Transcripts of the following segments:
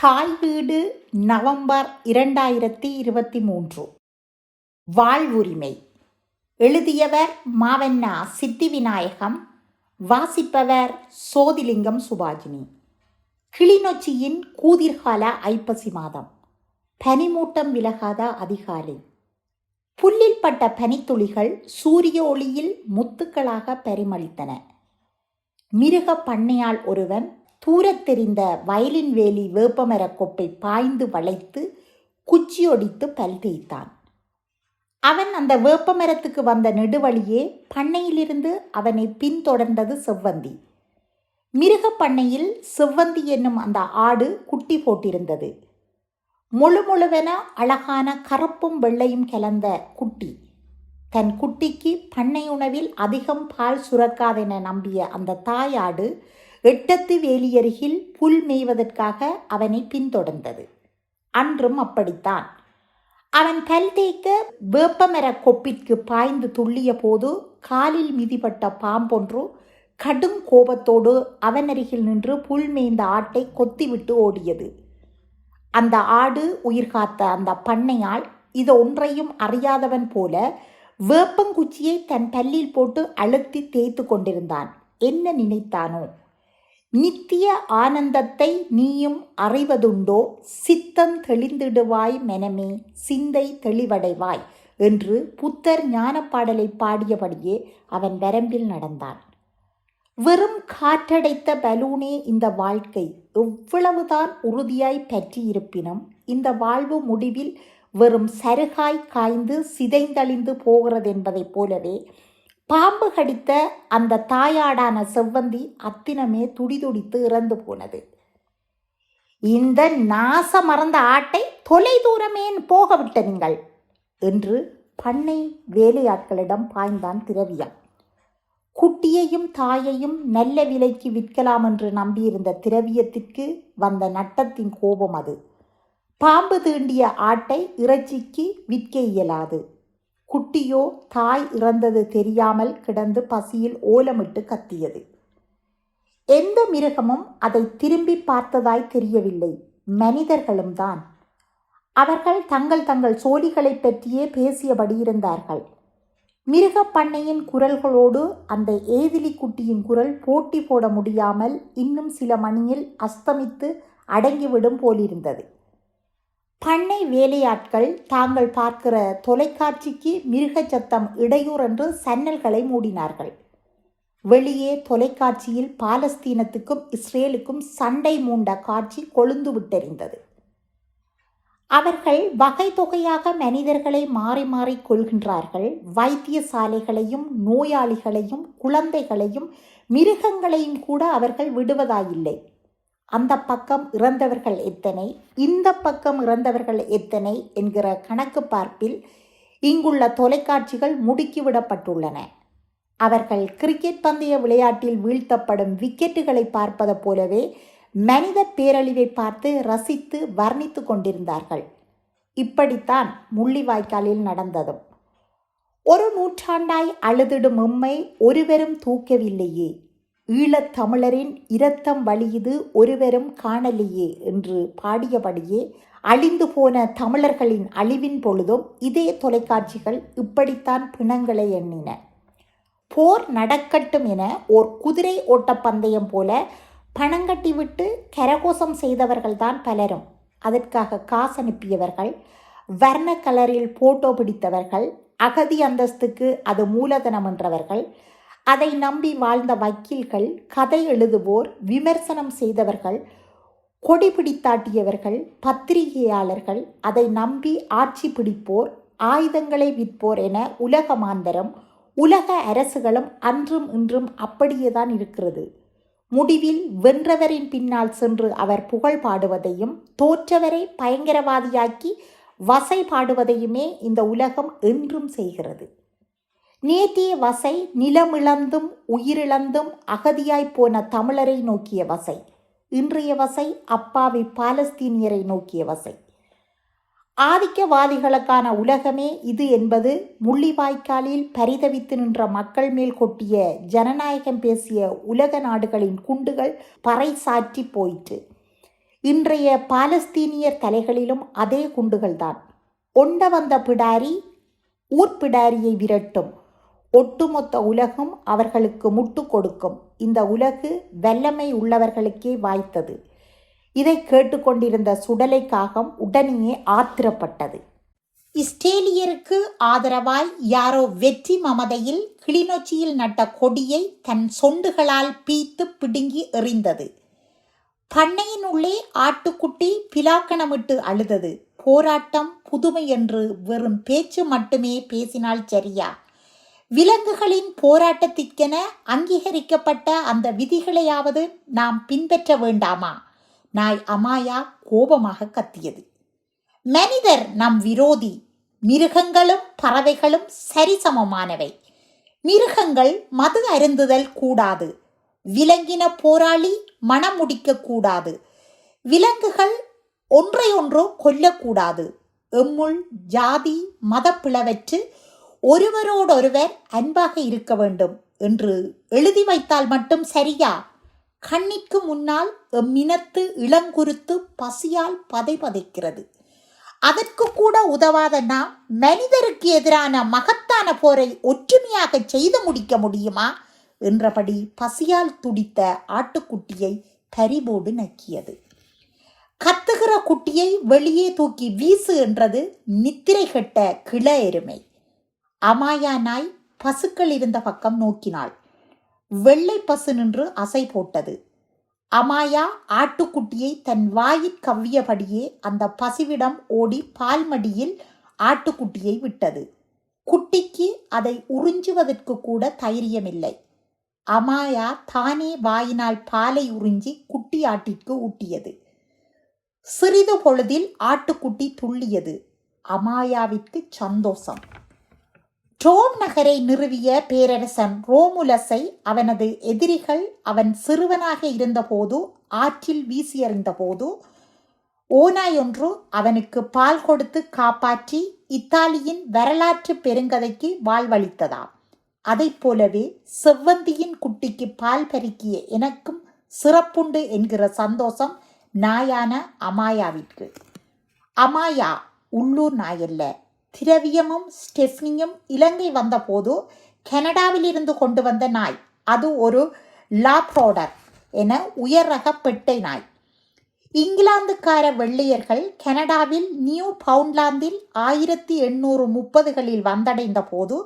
தாய் வீடு நவம்பர் இரண்டாயிரத்தி இருபத்தி மூன்று. வாழ்வுரிமை. எழுதியவர் மாவண்ணா சித்தி விநாயகம் வாசிப்பவர் சோதிலிங்கம் சுபாஜினி. கிளிநொச்சியின் கூதிர்கால ஐப்பசி மாதம். பனிமூட்டம் விலகாத அதிகாலை. புல்லில் பட்ட பனித்துளிகள் சூரிய ஒளியில் முத்துக்களாக பரிமளித்தன. மிருக பண்ணையால் ஒருவன் தூரத் தெரிந்த வயலின் வேலி வேப்பமரக் கொப்பை பாய்ந்து வளைத்து குச்சியொடித்து பல் தேய்த்தான். அவன் அந்த வேப்பமரத்துக்கு வந்த நெடுவழியே பண்ணையிலிருந்து அவனை பின்தொடர்ந்தது செவ்வந்தி. மிருகப் பண்ணையில் செவ்வந்தி என்னும் அந்த ஆடு குட்டி போட்டிருந்தது. முழு முழுவென அழகான கருப்பும் வெள்ளையும் கலந்த குட்டி. தன் குட்டிக்கு பண்ணை உணவில் அதிகம் பால் சுரக்காதென நம்பிய அந்த தாயாடு எட்டத்து வேலியருகில் புல் மேய்வதற்காக அவனை பின்தொடர்ந்தது. அன்றும் அப்படித்தான். அவன் பல் தேய்க்க வேப்பமர கொப்பிற்கு பாய்ந்து துள்ளிய போது காலில் மிதிப்பட்ட பாம்பொன்று கடும் கோபத்தோடு அவனருகில் நின்று புல் மேய்ந்த ஆட்டை கொத்திவிட்டு ஓடியது. அந்த ஆடு உயிர் காத்த அந்த பண்ணையால் இது ஒன்றையும் அறியாதவன் போல வேப்பங்குச்சியை தன் பல்லில் போட்டு அழுத்தி தேய்த்து கொண்டிருந்தான். என்ன நினைத்தானோ? நித்திய ஆனந்தத்தை நீயும் அறிவதுண்டோ? சித்தம் தெளிந்திடுவாய் மெனமே சிந்தை தெளிவடைவாய் என்று புத்தர் ஞானப்பாடலை பாடியபடியே அவன் வரம்பில் நடந்தான். வெறும் காற்றடைத்த பலூனே இந்த வாழ்க்கை. எவ்வளவுதான் உறுதியாய் பற்றியிருப்பினும் இந்த வாழ்வு முடிவில் வெறும் சருகாய் காய்ந்து சிதைந்தழிந்து போகிறது என்பதைப் போலவே பாம்பு கடித்த அந்த தாயாடான செவ்வந்தி அத்தினமே துடிதுடித்து இறந்து போனது. இந்த நாச மறந்த ஆட்டை தொலை தூரமே போக நீங்கள் என்று பண்ணை வேலையாட்களிடம் பாய்ந்தான் திரவியம் குட்டியையும் தாயையும் நல்ல விலைக்கு விற்கலாம் என்று நம்பியிருந்த திரவியத்திற்கு வந்த நட்டத்தின் கோபம் அது. பாம்பு தீண்டிய ஆட்டை இறைச்சிக்கு விற்க இயலாது. குட்டியோ தாய் இறந்தது தெரியாமல் கிடந்து பசியில் ஓலமிட்டு கத்தியது. எந்த மிருகமும் அதை திரும்பி பார்த்ததாய் தெரியவில்லை. மனிதர்களும் தான். அவர்கள் தங்கள் தங்கள் சோழிகளை பற்றியே பேசியபடி இருந்தார்கள். மிருகப் பண்ணையின் குரல்களோடு அந்த ஏதிலி குட்டியின் குரல் போட்டி போட முடியாமல் இன்னும் சில மணியில் அஸ்தமித்து அடங்கிவிடும் போலிருந்தது. பண்ணை வேலையாட்கள் தாங்கள் பார்க்கிற தொலைக்காட்சிக்கு மிருக சத்தம் இடையூறு என்று சன்னல்களை மூடினார்கள். வெளியே தொலைக்காட்சியில் பாலஸ்தீனத்துக்கும் இஸ்ரேலுக்கும் சண்டை மூண்ட காட்சி கொழுந்து விட்டெறிந்தது. அவர்கள் வகை தொகையாக மனிதர்களை மாறி மாறி கொள்கின்றார்கள். வைத்தியசாலைகளையும் நோயாளிகளையும் குழந்தைகளையும் மிருகங்களையும் கூட அவர்கள் விடுவதாயில்லை. அந்த பக்கம் இறந்தவர்கள் எத்தனை? இந்த பக்கம் இறந்தவர்கள் எத்தனை? என்கிற கணக்கு பார்ப்பில் இங்குள்ள தொலைக்காட்சிகள் முடுக்கிவிடப்பட்டுள்ளன. அவர்கள் கிரிக்கெட் பந்தய விளையாட்டில் வீழ்த்தப்படும் விக்கெட்டுகளை பார்ப்பது போலவே மனித பேரழிவை பார்த்து ரசித்து வர்ணித்து கொண்டிருந்தார்கள். இப்படித்தான் முள்ளிவாய்க்காலில் நடந்ததும். ஒரு நூற்றாண்டாய் அழுதிடும் எம்மை ஒருவரும் தூக்கவில்லையே. ஈழத்தமிழரின் இரத்தம் வழியுது ஒருவரும் காணலையே என்று பாடியபடியே அழிந்து போன தமிழர்களின் அழிவின் பொழுதும் இதே தொலைக்காட்சிகள் இப்படித்தான் பிணங்களை எண்ணின. போர் நடக்கட்டும் என ஓர் குதிரை ஓட்டப்பந்தயம் போல பணங்கட்டி விட்டு கரகோசம் செய்தவர்கள்தான் பலரும். அதற்காக காசு அனுப்பியவர்கள் வர்ண கலரில் போட்டோ பிடித்தவர்கள் அகதி அந்தஸ்துக்கு அது மூலதனம் என்றவர்கள் அதை நம்பி வாழ்ந்த வக்கீல்கள் கதை எழுதுவோர் விமர்சனம் செய்தவர்கள் கொடி பிடித்தாட்டியவர்கள் பத்திரிகையாளர்கள் அதை நம்பி ஆட்சி பிடிப்போர் ஆயுதங்களை விற்போர் என உலக மாந்தரம் உலக அரசுகளும் அன்றும் இன்றும் அப்படியேதான் இருக்கிறது. முடிவில் வென்றவரின் பின்னால் சென்று அவர் புகழ் பாடுவதையும் தோற்றவரை பயங்கரவாதியாக்கி வசை பாடுவதையுமே இந்த உலகம் என்றும் செய்கிறது. நேத்திய வசை நிலமிழந்தும் உயிரிழந்தும் அகதியாய் போன தமிழரை நோக்கிய வசை. இன்றைய வசை அப்பாவி பாலஸ்தீனியரை நோக்கிய வசை. ஆதிக்கவாதிகளுக்கான உலகமே இது என்பது முள்ளிவாய்க்காலில் பரிதவித்து நின்ற மக்கள் மேல் கொட்டிய ஜனநாயகம் பேசிய உலக நாடுகளின் குண்டுகள் பறைசாற்றி போயிற்று. இன்றைய பாலஸ்தீனியர் தலைகளிலும் அதே குண்டுகள்தான். ஒண்ட வந்த பிடாரி ஊர்பிடாரியை விரட்டும். ஒட்டுமொத்த உலகம் அவர்களுக்கு முட்டு கொடுக்கும். இந்த உலகு வல்லமை உள்ளவர்களுக்கே வாய்த்தது. இதை கேட்டுக்கொண்டிருந்த சுடலை காகம் உடனேயே ஆத்திரப்பட்டது. இஸ்ரேலியருக்கு ஆதரவாய் யாரோ வெற்றி மமதையில் கிளிநொச்சியில் நட்ட கொடியை தன் சொண்டுகளால் பீத்து பிடுங்கி எறிந்தது. பண்ணையின் உள்ளே ஆட்டுக்குட்டி பிலாக்கணமிட்டு அழுதது. போராட்டம் புதுமை என்று வெறும் பேச்சு மட்டுமே பேசினால் சரியா? விலங்குகளின் போராட்டத்திற்கென அங்கீகரிக்கப்பட்ட அந்த விதிகளையாவது நாம் பின்பற்ற வேண்டாமா? நாய் அமாயா கோபமாக கத்தியது. மனிதர் நம் விரோதி. மிருகங்களும் பறவைகளும் சரிசமமானவை. மிருகங்கள் மது அருந்துதல் கூடாது. விலங்கின போராளி மனம் கூடாது. விலங்குகள் ஒன்றையொன்றோ கொல்லக்கூடாது. எம்முள் ஜாதி மதப்பிளவற்று ஒருவரோடொருவர் அன்பாக இருக்க வேண்டும் என்று எழுதி வைத்தால் மட்டும் சரியா? கண்ணிற்கு முன்னால் எம்மினத்து இளங்குருத்து பசியால் பதைபதைக்கிறது அதற்கு கூட உதவாத நாம் மனிதருக்கு எதிரான மகத்தான போரை ஒற்றுமையாக செய்து முடிக்க முடியுமா? என்றபடி பசியால் துடித்த ஆட்டுக்குட்டியை பரிபோடு நக்கியது. கத்துகிற குட்டியை வெளியே தூக்கி வீசு என்றது நித்திரை கெட்ட கிள எருமை. அமாயா நாய் பசுக்கள் இருந்த பக்கம் நோக்கினாள். வெள்ளை பசு நின்று அசை போட்டது. அமாயா ஆட்டுக்குட்டியை தன் வாயிற் கவ்வியபடியே அந்த பசுவிடம் ஓடி பால்மடியில் ஆட்டுக்குட்டியை விட்டது. குட்டிக்கு அதை உறிஞ்சுவதற்கு கூட தைரியமில்லை. அமாயா தானே வாயினால் பாலை உறிஞ்சி குட்டி ஆட்டிற்கு ஊட்டியது. சிறிது பொழுதில் ஆட்டுக்குட்டி துள்ளியது. அமாயாவிற்கு சந்தோஷம். ரோம் நகரை நிறுவிய பேரரசன் ரோமுலஸை அவனது எதிரிகள் அவன் சிறுவனாக இருந்தபோது ஆற்றில் வீசி எறிந்தபோது ஓனாய் ஒன்று அவனுக்கு பால் கொடுத்து காப்பாற்றி இத்தாலியின் வரலாற்று பெருங்கதைக்கு வாழ்வளித்ததாம். அதைப் போலவே செவ்வந்தியின் குட்டிக்கு பால் பருக்கிய எனக்கும் சிறப்புண்டு என்கிற சந்தோஷம் நாயான அமாயாவிற்கு. அமாயா உள்ளூர் நாயல்ல. திரவியமும் ஸ்டெஃப்னியும் இலங்கை வந்தபோது கனடாவிலிருந்து கொண்டு வந்த நாய். அது ஒரு லாப்ரோடர் என உயர் ரக பெட்டை நாய். இங்கிலாந்துக்கார வெள்ளையர்கள் கனடாவில் நியூ பவுண்ட்லாந்தில் ஆயிரத்தி எண்ணூறு முப்பதுகளில் வந்தடைந்த போது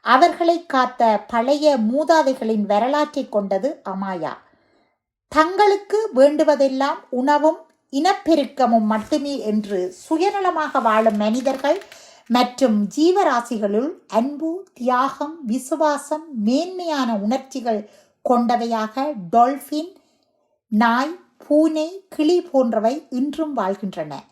அவர்களை காத்த பழைய மூதாதைகளின் வரலாற்றை கொண்டது அமாயா. தங்களுக்கு வேண்டுவதெல்லாம் உணவும் இனப்பெருக்கமும் மட்டுமே என்று சுயநலமாக வாழும் மனிதர்கள் மற்றும் ஜீவராசிகளுள் அன்பு தியாகம் விசுவாசம் மேன்மையான உணர்ச்சிகள் கொண்டவையாக டால்ஃபின் நாய் பூனை கிளி போன்றவை இன்றும் வாழ்கின்றன.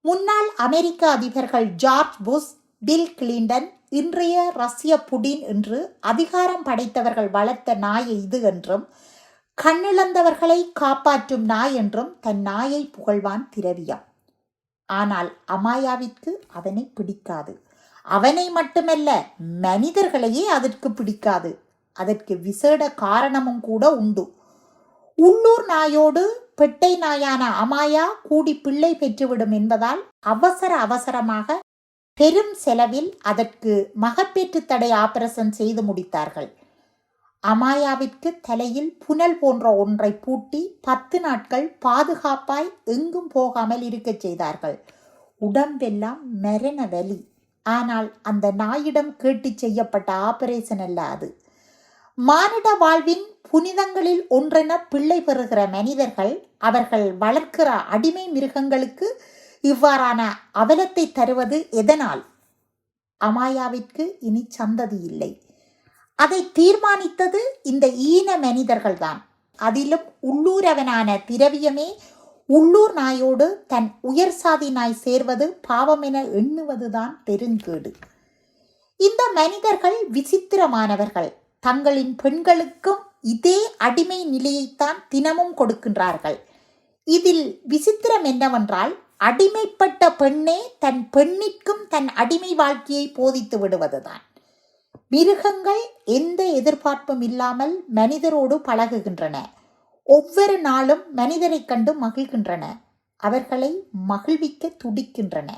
முன்னாள் அமெரிக்க அதிபர்கள் ஜார்ஜ் புஷ் பில் கிளின்டன் இன்றைய ரஷ்ய புடின் என்று அதிகாரம் படைத்தவர்கள் வளர்த்த நாய் இது என்றும் கண்ணிழந்தவர்களை காப்பாற்றும் நாய் என்றும் தன் நாயை புகழ்வான் திரவியம். ஆனால் அமாயாவிற்கு அவனை பிடிக்காது. அவனை மட்டுமல்ல மனிதர்களையே அதற்கு பிடிக்காது. அதற்கு விசேட காரணமும் கூட உண்டு. உள்ளூர் நாயோடு பெட்டை நாயான அமாயா கூடி பிள்ளை பெற்றுவிடும் என்பதால் அவசர அவசரமாக பெரும் செலவில் அதற்கு மகப்பேற்று தடை ஆபரேஷன் செய்து முடித்தார்கள். அமாயாவிற்கு தலையில் புனல் போன்ற ஒன்றை பூட்டி பத்து நாட்கள் பாதுகாப்பாய் எங்கும் போகாமல் இருக்கச் செய்தார்கள். உடம்பெல்லாம் மரண வலி. ஆனால் அந்த நாயிடம் கேட்டு செய்யப்பட்ட ஆபரேஷன் அல்ல அது. மானிட வாழ்வின் புனிதங்களில் ஒன்றென பிள்ளை பெறுகிற மனிதர்கள் அவர்கள் வளர்க்கிற அடிமை மிருகங்களுக்கு இவ்வாறான அவலத்தை தருவது எதனால்? அமாயாவிற்கு இனி சந்ததி இல்லை. அதை தீர்மானித்தது இந்த ஈன மனிதர்கள்தான். அதிலும் உள்ளூரவனான திரவியமே உள்ளூர் நாயோடு தன் உயர் சாதி நாய் சேர்வது பாவம் என எண்ணுவதுதான் பெருங்கேடு. இந்த மனிதர்கள் விசித்திரமானவர்கள். தங்களின் பெண்களுக்கும் இதே அடிமை நிலையைத்தான் தினமும் கொடுக்கின்றார்கள். இதில் விசித்திரம் என்னவென்றால் அடிமைப்பட்ட பெண்ணே தன் பெண்ணிற்கும் தன் அடிமை வாழ்க்கையை போதித்து விடுவதுதான். மிருகங்கள் எந்த எதிர்பார்ப்பும் இல்லாமல் மனிதரோடு பழகுகின்றன. ஒவ்வொரு நாளும் மனிதரைக் கண்டு மகிழ்கின்றன. அவர்களை மகிழ்விக்க துடிக்கின்றன.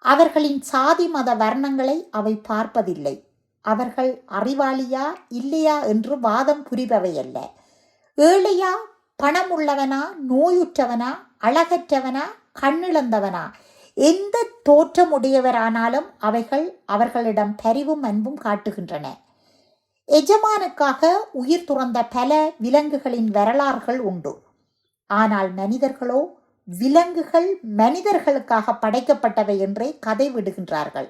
அவர்களின் சாதி மத வர்ணங்களை அவை பார்ப்பதில்லை. அவர்கள் அறிவாளியா இல்லையா என்று வாதம் புரிபவையல்ல ஏழையா பணம் உள்ளவனா நோயுற்றவனா அழகற்றவனா கண்ணிழந்தவனா எந்த தோற்றமுடையவரானாலும் அவைகள் அவர்களிடம் பரிவும் அன்பும் காட்டுகின்றன. எஜமானுக்காக உயிர் துறந்த பல விலங்குகளின் வரலாறுகள் உண்டு. ஆனால் மனிதர்களோ விலங்குகள் மனிதர்களுக்காக படைக்கப்பட்டவை என்றே கதை விடுகின்றார்கள்.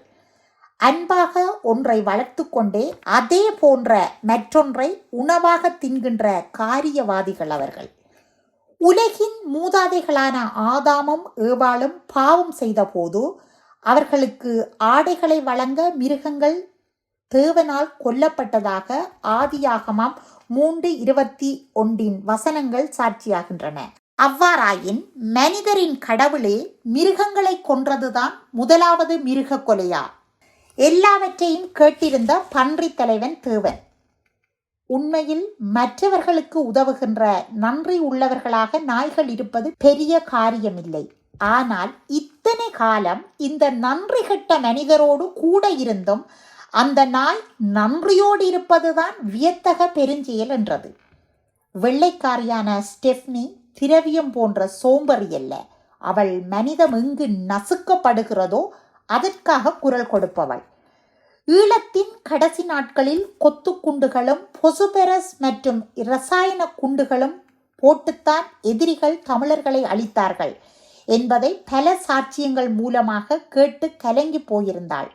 அன்பாக ஒன்றை வளர்த்து கொண்டே அதே போன்ற மற்றொன்றை உணவாக தின்கின்ற காரியவாதிகள் அவர்கள். உலகின் மூதாதைகளான ஆதாமும் ஏவாளும் பாவம் செய்தபோது அவர்களுக்கு ஆடைகளை வழங்க மிருகங்கள் தேவனால் கொல்லப்பட்டதாக ஆதியாகமம் மூன்று இருபத்தி ஒன்றின் வசனங்கள் சாட்சியாகின்றன. அவ்வாறாயின் மனிதரின் கடவுளே மிருகங்களை கொன்றதுதான் முதலாவது மிருக கொலையா? எல்லாவற்றையும் கேட்டிருந்த பன்றி தலைவன் தேவன். உண்மையில் மற்றவர்களுக்கு உதவுகின்ற நன்றி உள்ளவர்களாக நாய்கள் இருப்பது பெரிய காரியமில்லை. ஆனால் இத்தனை காலம் இந்த நன்றி கெட்ட மனிதரோடு கூட இருந்தும் அந்த நாய் நன்றியோடு இருப்பதுதான் வியத்தக பெருஞ்செயல் என்றது. வெள்ளைக்காரியான ஸ்டெஃப்னி திரவியம் போன்ற சோம்பறி அல்ல. அவள் மனிதம் எங்கு நசுக்கப்படுகிறதோ அதற்காக குரல் கொடுப்பவள். ஈழத்தின் கடைசி நாட்களில் கொத்து குண்டுகளும் பொசுபெரஸ் மற்றும் இரசாயன குண்டுகளும் போட்டுத்தான் எதிரிகள் தமிழர்களை அழித்தார்கள் என்பதை பல சாட்சியங்கள் மூலமாக கேட்டு கலங்கி போயிருந்தாள்.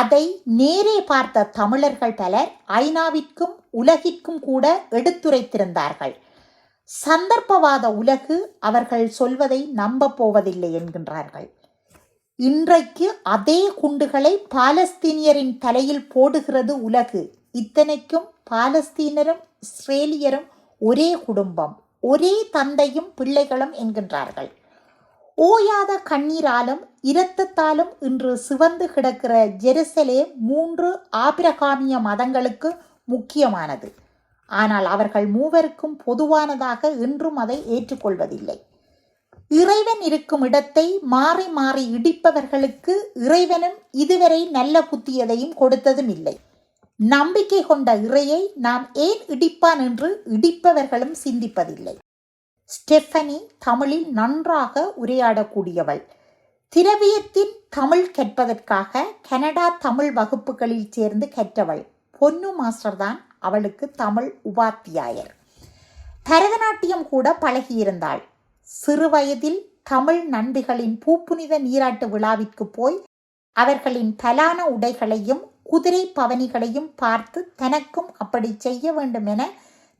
அதை நேரே பார்த்த தமிழர்கள் பலர் ஐநாவிற்கும் உலகிற்கும் கூட எடுத்துரைத்திருந்தார்கள். சந்தர்ப்பவாத உலகு அவர்கள் சொல்வதை நம்பப் போவதில்லை என்கின்றார்கள். இன்றைக்கு அதே குண்டுகளை பாலஸ்தீனியரின் தலையில் போடுகிறது உலகு. இத்தனைக்கும் பாலஸ்தீனரும் இஸ்ரேலியரும் ஒரே குடும்பம் ஒரே தந்தையும் பிள்ளைகளும் என்கின்றார்கள். ஓயாத கண்ணீராலும் இரத்தத்தாலும் இன்று சிவந்து கிடக்கிற ஜெருசலே மூன்று ஆபிரகாமிய மதங்களுக்கு முக்கியமானது. ஆனால் அவர்கள் மூவருக்கும் பொதுவானதாக இன்றும் அதை ஏற்றுக்கொள்வதில்லை. இறைவன் இருக்கும் இடத்தை மாறி மாறி இடிப்பவர்களுக்கு இறைவனும் இதுவரை நல்ல புத்தியதையும் கொடுத்ததும் இல்லை. நம்பிக்கை கொண்ட இறையை நாம் ஏன் இடிப்பான் என்று இடிப்பவர்களும் சிந்திப்பதில்லை. ஸ்டெஃபனி தமிழில் நன்றாக உரையாடக்கூடியவள். திரவியத்தின் தமிழ் கற்பதற்காக கனடா தமிழ் வகுப்புகளில் சேர்ந்து கற்றவள். பொன்னு மாஸ்டர் தான் அவளுக்கு தமிழ் உபாத்தியாயர். பரதநாட்டியம் கூட பழகியிருந்தாள். சிறுவயதில் தமிழ் நண்பிகளின் பூப்புனித நீராட்டு விழாவிற்கு போய் அவர்களின் பலான உடைகளையும் குதிரை பவனிகளையும் பார்த்து தனக்கும் அப்படி செய்ய வேண்டும் என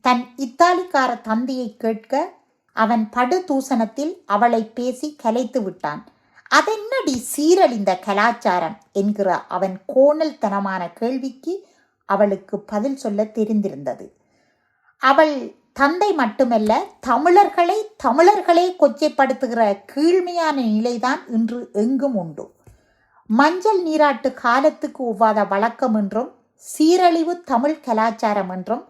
தன் இத்தாலிக்கார தந்தையை கேட்க அவன் படு தூசணத்தில் அவளை பேசி கலைத்து விட்டான். அதென்னடி சீரழிந்த கலாச்சாரம்? என்கிற அவன் கோணல்தனமான கேள்விக்கு அவளுக்கு பதில் சொல்ல தெரிந்திருந்தது. அவள் தந்தை மட்டுமல்ல தமிழர்களை தமிழர்களே கொச்சைப்படுத்துகிற கீழ்மையான நிலைதான் இன்று எங்கும் உண்டு. மஞ்சள் நீராட்டு காலத்துக்கு ஒவ்வாத வழக்கம் என்றும் சீரழிவு தமிழ் கலாச்சாரம் என்றும்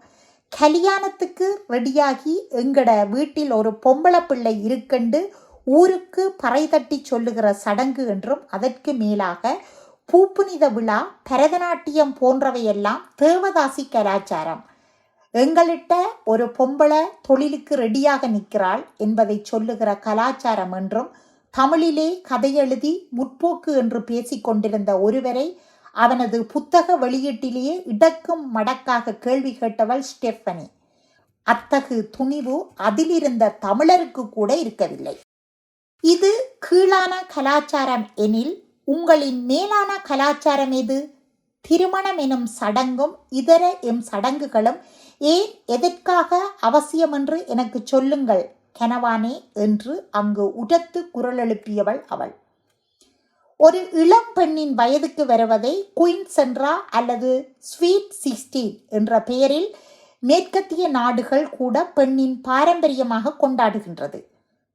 கல்யாணத்துக்கு ரெடியாகி எங்கட வீட்டில் ஒரு பொம்பளை பிள்ளை இருக்கண்டு ஊருக்கு பறை தட்டி சொல்லுகிற சடங்கு என்றும் அதற்கு மேலாக பூப்புனித விழா பரதநாட்டியம் போன்றவையெல்லாம் தேவதாசி கலாச்சாரம். எங்களிட்ட ஒரு பொம்பளை தொழிலுக்கு ரெடியாக நிற்கிறாள் என்பதை சொல்லுகிற கலாச்சாரம் என்றும் தமிழிலே கதை எழுதி முற்போக்கு என்று பேசிக்கொண்டிருந்த ஒருவரை அவனது புத்தக வெளியீட்டிலேயே இடக்கும் மடக்காக கேள்வி கேட்டவள் ஸ்டெஃபனி. அத்தகு துணிவு அதிலிருந்த தமிழருக்கு கூட இருக்கவில்லை. இது கீழான கலாச்சாரம் எனில் உங்களின் மேலான கலாச்சாரம் எது? திருமணம் எனும் சடங்கும் இதர எம் சடங்குகளும் ஏன் எதற்காக அவசியம் என்று எனக்கு சொல்லுங்கள் கனவானே என்று அங்கு உடத்து குரல் எழுப்பியவள் அவள். ஒரு இளம் பெண்ணின் வயதுக்கு வருவதை குயின் சென்ட்ரா அல்லது ஸ்வீட் சிக்ஸ்டீன் என்ற பெயரில் மேற்கத்திய நாடுகள் கூட பெண்ணின் பாரம்பரியமாக கொண்டாடுகின்றது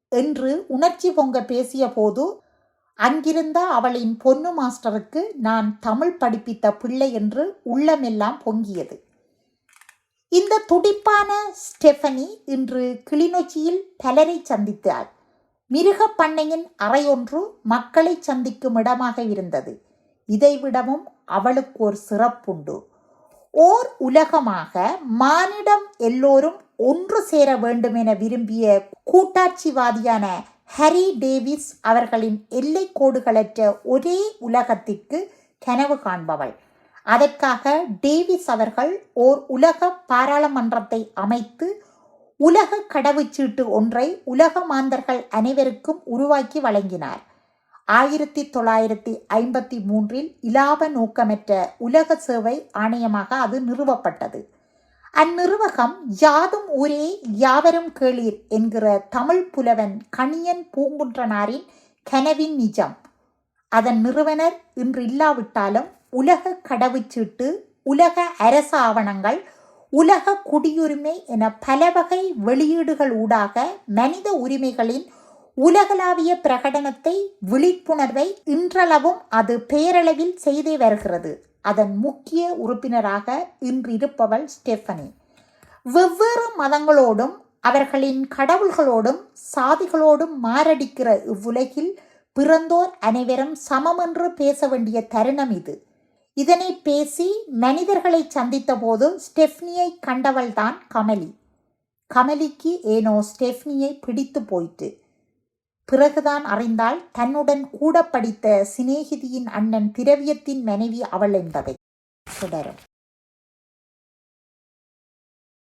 என்று உணர்ச்சி பொங்க பேசிய போது அங்கிருந்த அவளின் பொண்ணு மாஸ்டருக்கு நான் தமிழ் படிப்பித்த பிள்ளை என்று உள்ளமெல்லாம் பொங்கியது. இந்த துடிப்பான ஸ்டெஃபனி இன்று கிளிநொச்சியில் பலரை சந்தித்தார் மிருக பண்ணையின் அறையொன்று மக்களை சந்திக்கும் இடமாக இருந்தது. இதைவிடவும் அவளுக்கு ஒரு சிறப்புண்டு. ஓர் உலகமாக மானிடம் எல்லோரும் ஒன்று சேர வேண்டும் என விரும்பிய கூட்டாட்சிவாதியான ஹரி டேவிஸ் அவர்களின் எல்லை கோடுகளற்ற ஒரே உலகத்திற்கு கனவு காண்பவள். அதற்காக டேவிஸ் அவர்கள் ஓர் உலக பாராளுமன்றத்தை அமைத்து உலக கடவுச்சீட்டு ஒன்றை உலக மாந்தர்கள் அனைவருக்கும் உருவாக்கி வழங்கினார். ஆயிரத்தி தொள்ளாயிரத்தி ஐம்பத்தி மூன்றில் இலாப நோக்கமற்ற உலக சேவை ஆணையமாக அது நிறுவப்பட்டது. அந்நிறுவகம் யாதும் ஊரே யாவரும் கேளீர் என்கிற தமிழ் புலவன் கணியன் பூங்குன்றனாரின் கனவின் நிஜம். அதன் நிறுவனர் இன்று இல்லாவிட்டாலும் உலக கடவுச்சீட்டு உலக அரச ஆவணங்கள் உலக குடியுரிமை என பல வகை வெளியீடுகள் ஊடாக மனித உரிமைகளின் உலகளாவிய பிரகடனத்தை விழிப்புணர்வை இன்றளவும் அது பேரளவில் செய்தே வருகிறது. அதன் முக்கிய உறுப்பினராக இன்றிருப்பவள் ஸ்டெஃபனி. வெவ்வேறு மதங்களோடும் அவர்களின் கடவுள்களோடும் சாதிகளோடும் மாரடிக்கிற இவ்வுலகில் பிறந்தோர் அனைவரும் சமமென்று பேச வேண்டிய தருணம் இது. இதனை பேசி மனிதர்களை சந்தித்தபோது ஸ்டெஃப்னியை கண்டவள்தான் கமலி. கமலிக்கு ஏனோ ஸ்டெஃப்னியை பிடித்து போயிற்று. பிறகுதான் அறிந்தால் தன்னுடன் கூட படித்த சிநேகிதியின் அண்ணன் திரவியத்தின் மனைவி அவள் என்பதை. தொடரும்.